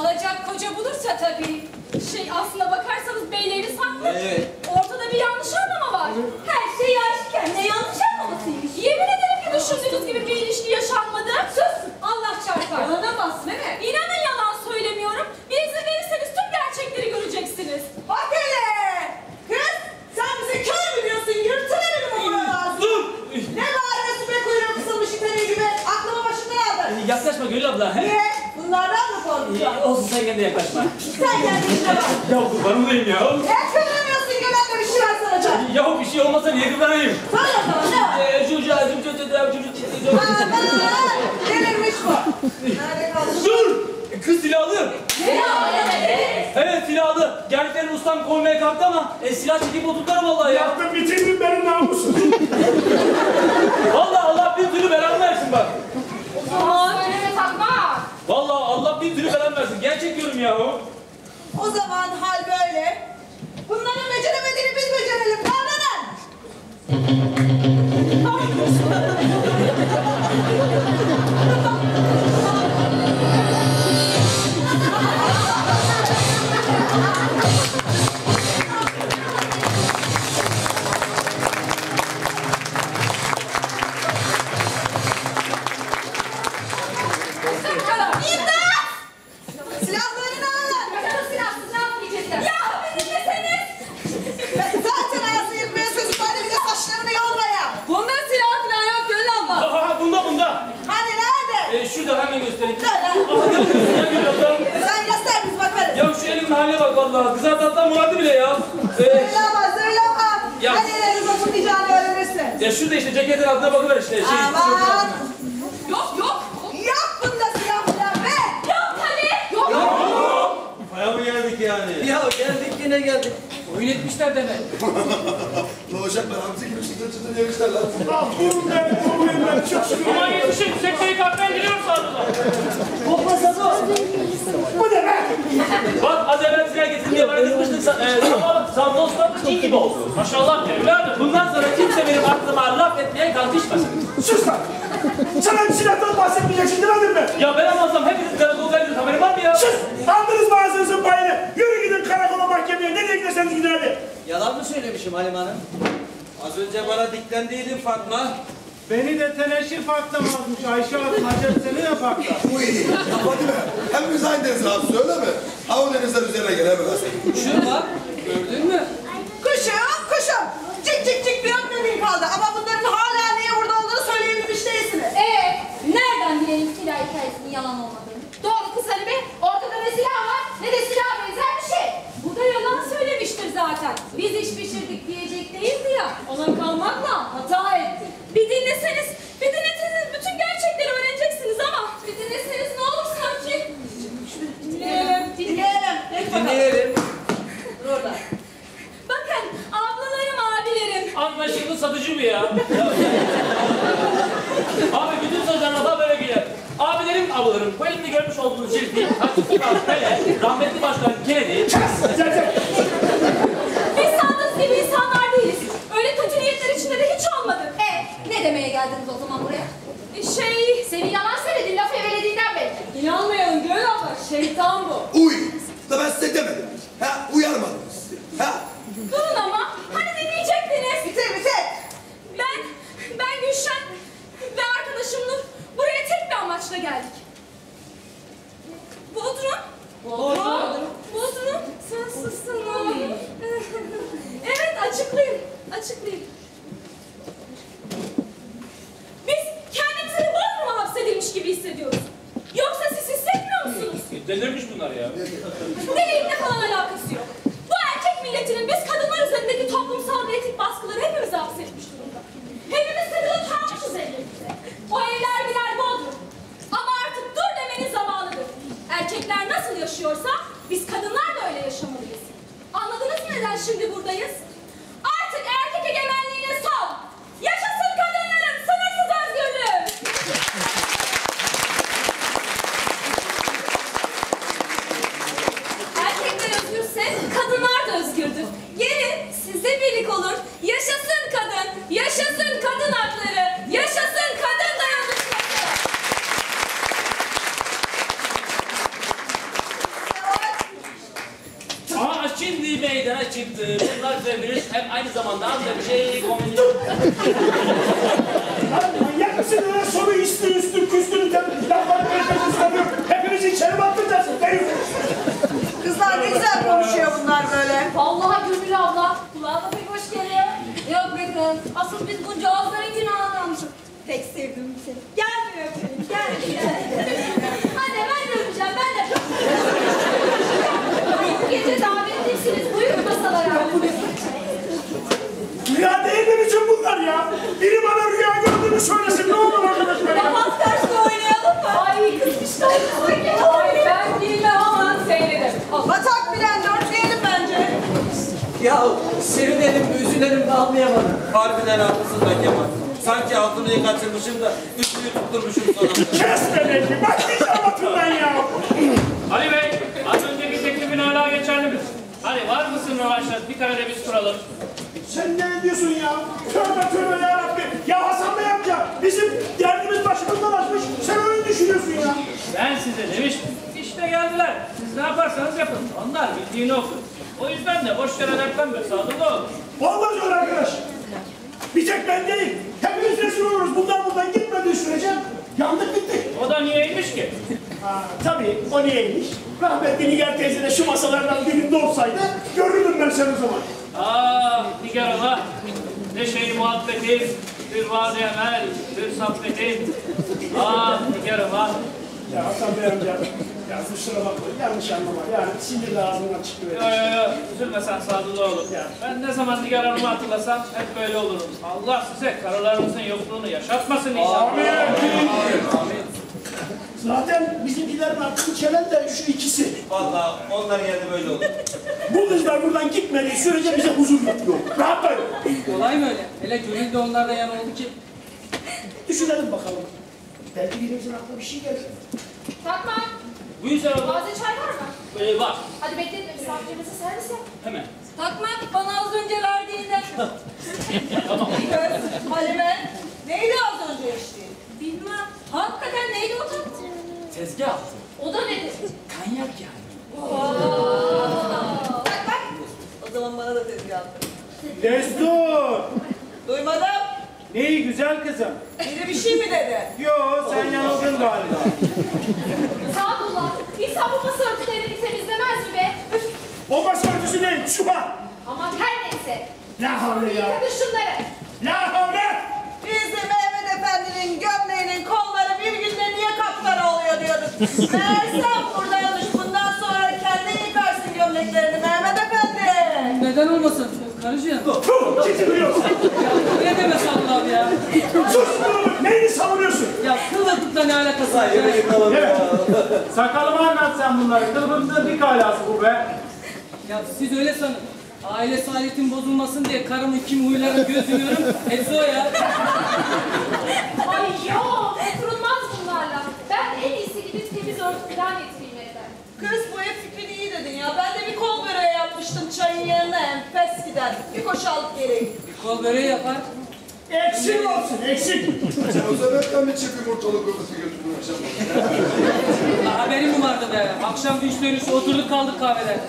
Alacak koca bulursa tabii. Şey aslına bakarsanız beyleriniz haklı. Evet. Ortada bir yanlış anlama var. Her şey aşikar. Ne yanlış anlamasıymış? Yemin ederim ki düşündüğünüz gibi bir ilişki yaşanmadı. Sus! Allah çarpar. Yalanamaz değil mi? İnanın yalan söylemiyorum. Bir izin verirseniz tüm gerçekleri göreceksiniz. Bak hele! Kız! Sen bize kör mü diyorsun? Yırtıverin mi lazım? Dur! Ne bağırıyorsun be kuyruğu kısılmış itemi gibi? Aklımı başımdan aldın. Yaklaşma Gönül abla. he? Niye? Bunlardan mı korkuyorsun? Ee, Olsun sen gene de yaklaşma. Sen kendi işine bak. Ya kurban olayım ya. Ki ben de bir şey var sana. Ya bir şey olmasa niye kıvranayım? Sana o zaman ne var? Eee çocuğa acım çocuğa çocuğa çocuğa Aman! Delirmiş bu. Nerede kaldı? Dur! Kız silahlı. Evet silahlı. Geldiklerini ustam koymaya kalktı ama e, silah çekip oturtlarım vallahi ya. Yaptın bitirdin benim namusum. Vallahi Allah bin türlü belanı versin bak. Aman söyleme takma. Vallahi Allah bin türlü belanı versin. Gerçek diyorum ya. O zaman hal haline bak vallahi. Kız atlattan vardı bile ya. E, Söyleme söyleme. Ya- Hadi elini dokunmayacağını öğrenirsin. ya şurada işte ceketin altına bakıver işte. Şey, Aman. Yok yok. Yok bunda silah falan be. Yok tabii. Yok. Aya mı geldik yani? Ya geldik yine geldik. Oyun etmişler demek. Ne olacaklar? Hamsi gibi çıtır çıtır yemişler lan. Ah vurun ben, vurun ben. Çok şükür. Aman yetişin, sektörü kalpten giriyorum sağlığa. Bu ne be? Bak az evvel silah getirin diye bana kızmıştık. Sa e, ama cin gibi oldu. Maşallah evladım. Bundan sonra kimse benim aklıma laf etmeye kalkışmasın. Sus lan. Sana bir silahtan bahsetmeyeceksin demedim mi? Ya ben almazsam hepiniz karakoldaydınız haberin var mı ya? Sus. Söylemişim Halim Hanım? Az önce bana diklendiydin Fatma. Beni de teneşir patlamazmış Ayşe Hanım. Hacer seni de patlar. Bu iyi. Ya Fatime, hepimiz aynı deniz rahatsız öyle mi? Ha o denizler üzerine gel hemen Hasan. Şurada gördün mü? Kuşum kuşum. Cik cik cik bir ömrüm kaldı. Ama bunların hala niye burada olduğunu söyleyebilmiş değilsiniz. Ee, nereden bilelim silah hikayesinin yalan olmadığını? Doğru kız Ali Bey, ortada ne silah var ne de silah benzer bir şey. Bu da yalan söylemiştir zaten. Biz iş pişirdik diyecek değildi ya. Ona kalmakla hata etti. Bir dinleseniz, bir dinleseniz bütün gerçekleri öğreneceksiniz ama bir dinleseniz ne olur sanki. Dinleyelim, dinleyelim. Dinleyelim. Geç bakalım. Dinleyelim. Dur orada. Bakın ablalarım, abilerim. Anlaşıldı satıcı mı ya? Abi bütün sözler lafı böyle girer. Abilerim, ablalarım, bu elimde görmüş olduğunuz cildi, Hatice Pele, rahmetli başkan Kennedy, Biz sandığınız gibi insanlar değiliz. Öyle kötü niyetler içinde de hiç olmadı. E ne demeye geldiniz o zaman buraya? Şey... Senin yalan söylediğin laf evelediğinden belli. İnanmayalım Gönül abla. Şeytan bu. Uy. Da ben size demedim. Ha uyarmadınız sizi. Ha? Durun ama. Hani dinleyecektiniz. Bitir bitir. Ben, ben Gülşen ve arkadaşım Nur buraya tek bir amaçla geldik. Bodrum. Bodrum. Bodrum. Sen sussana. evet açıklayayım. Açıklayayım. Biz kendimizi Bodrum'a hapsedilmiş gibi hissediyoruz. Yoksa siz hissetmiyor musunuz? delirmiş bunlar ya. Delilikle falan alakası haberler çıktı. Bunlar size virüs hem aynı zamanda az da bir şey komedi. Lan manyak mısın öyle soru üstü üstü küstünü lafları peşmesi soruyor. Hepinizi içeri mi attıracaksın? Herif. Kızlar ne güzel konuşuyor bunlar böyle. Vallahi Gülbül abla, kulağa pek hoş geliyor. Yok be kız, asıl biz bunca ağızların günahını almışız. Pek sevdim seni. Gel mi öpeyim, gel gel. Anne ben de öpeceğim, ben de. Bu gece davetlisiniz, buyurun masalara. Rüya değil mi bütün bunlar ya? Biri bana gördüğünü söylesin ne olur arkadaşlar ya. Yapan tersi oynayalım mı? Ay kızmışlar. Ay ben bilmem ama seyrederim. Batak bilen dörtleyelim bence. Ya sevinelim mi üzülelim mi anlayamadım. Harbiden haklısın da Kemal. Sanki altını kaçırmışım da üstünü tutturmuşum sonunda. Kes beni. Başlayacağım atından ya. Ali Bey, az önceki teklifin hala geçerli mi? Hadi var mısın rövanşat? Bir kare de biz kuralım. Sen ne diyorsun ya? Tövbe tövbe ya Rabbi. Ya Hasan Bey amca bizim derdimiz başımızdan açmış. Sen öyle düşünüyorsun ya. Ben size demiştim. İşte geldiler. Siz ne yaparsanız yapın. Onlar bildiğini okur. O yüzden de boş yere dertlenme. Sadık ol. Olmaz öyle arkadaş. Bir tek ben değil. Hepimiz rezil oluruz. Bunlar buradan gitmediği sürece yandık bittik. O da niyeymiş ki? Ha, tabii o niyeymiş? Rahmetli Nigar teyze de şu masalardan birinde olsaydı görürdüm ben seni o zaman. Ah Nigar Allah. Ne şey muhabbetin, bir vaad emel, bir sohbetin. Ah Nigar Allah. Ya Hasan Bey amca, ya kusura bakma yanlış anlama. Yani sinirle ağzımdan çıktı. Yo yo yo, üzülme sen Sadıkoğlu. Ben ne zaman Nigar Hanım'ı hatırlasam hep böyle olurum. Allah size karılarımızın yokluğunu yaşatmasın inşallah. Zaten bizimkilerin aklını çelen de şu ikisi. Vallahi onlar yerde böyle olur. Bu kızlar buradan gitmediği sürece bize huzur yok. Rahatlayın. Kolay mı öyle? Hele gönül de onlardan yana oldu ki. Düşünelim bakalım. Belki birimizin aklına bir şey gelir. Takma, Buyur sen abla. taze çay var mı? Ee, var. Hadi bekletme, misafirimize servis yap. Hemen. Takmak bana az önce verdiğinde. Kız, Halime. Neydi az önce içtiğin? Bilmem. Hakikaten neydi o tat? Tezgah attı. O da nedir? Kanyak yani. Bak bak. O zaman bana da tezgah attı. Destur. Duymadım. Neyi güzel kızım? Biri bir şey mi dedi? Yo sen yanıldın galiba. Sadullah, insan bu masa örtülerini temizlemez mi be? Üf, O masa örtüsü değil, şuba. aman her neyse. La havle ya. Yıkadı şunları. La havle. Biz de Mehmet Efendi'nin gömleğinin kolları bir günde niye kapkara oluyor diyorduk. Meğersem buradaymış. Bundan sonra kendin yıkarsın gömleklerini Efendi. Neden olmasın? Karıcığım. Titriyorsun. Öyle deme Sadullah abi ya. Sus, dur, neyini savunuyorsun? Ya kıllıklıkla ne alakası var? ya? Evet. Sakalıma anlat sen bunları. Kılıbıklı bir kalası bu be. Ya siz öyle sanın. Aile saadetin bozulmasın diye karımın kim huylarını gözlüyorum. Hepsi o ya. Ay yok, oturulmaz bunlarla. Ben en iyisi gidip temiz örtü falan getireyim evden. Kız bu ev fikrini iyi dedin ya. Ben de bir kol yapmıştım çayın yanına enfes gider. Bir koş alıp geleyim. Bir kol böreği yapar. Eksik olsun, eksik. Sen o sebepten mi çift yumurtalı kafası götürdün akşam? Haberim mi vardı be? Akşam üç dönüşü oturduk kaldık kahvede.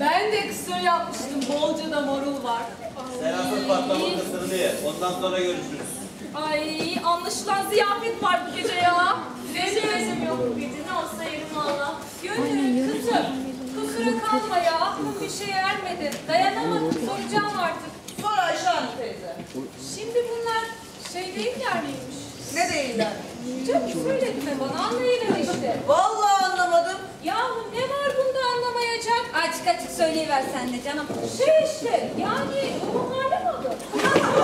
Ben de kısır yapmıştım. Bolca da marul var. Seraf'ın patlama kısırını ye. Ondan sonra görüşürüz. Ay anlaşılan ziyafet var bu gece ya. Benim yok bu gece. Ne olsa yerim valla. Gönül. Kalma ya. Bu bir şey ermedi. Dayanamadım. Soracağım artık. Sor Ayşe Hanım teyze. Şimdi bunlar şey değiller miymiş? Ne değiller? Çok söyledin bana anlayıver işte. Vallahi anlamadım. Yahu ne var bunda anlamayacak? Açık açık söyleyiver sen de canım. Şey işte yani bu hale mi olur?